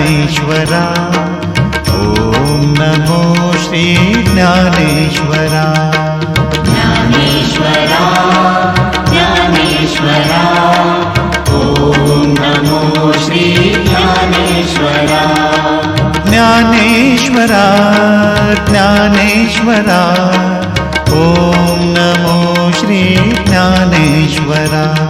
Dnyaneshwara. Om NaMo Shri Dnyaneshwara. Dnyaneshwara Dnyaneshwara. Om NaMo Shri Dnyaneshwara. Dnyaneshwara Dnyaneshwara. Om NaMo Shri Dnyaneshwara.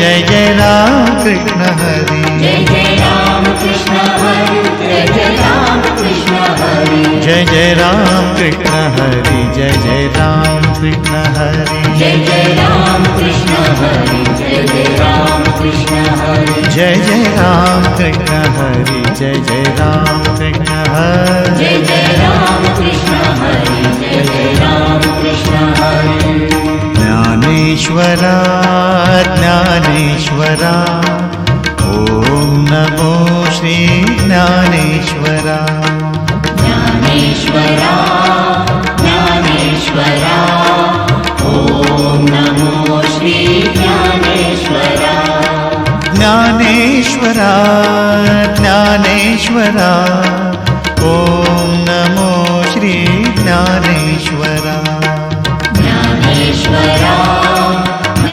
Jai Jai Ram Krishna Hari Jai Jai Ram Krishna Hari Jai Jai Ram Krishna Hari Jai Jai Ram Krishna Hari Jai Jai Ram Krishna Hari Jai Jai Ram Krishna Hari Jai Jai Ram Krishna Hari Jai Jai Ram Krishna Hari Jai Jai Ram Krishna Hari Jai Jai Ram Krishna Hari Jai Jai Ram Krishna Hari Dnyaneshwara Dnyaneshwara. Om NaMo Shri Dnyaneshwara Dnyaneshwara. Dnyaneshwara Om NaMo Shri Dnyaneshwara Dnyaneshwara Dnyaneshwara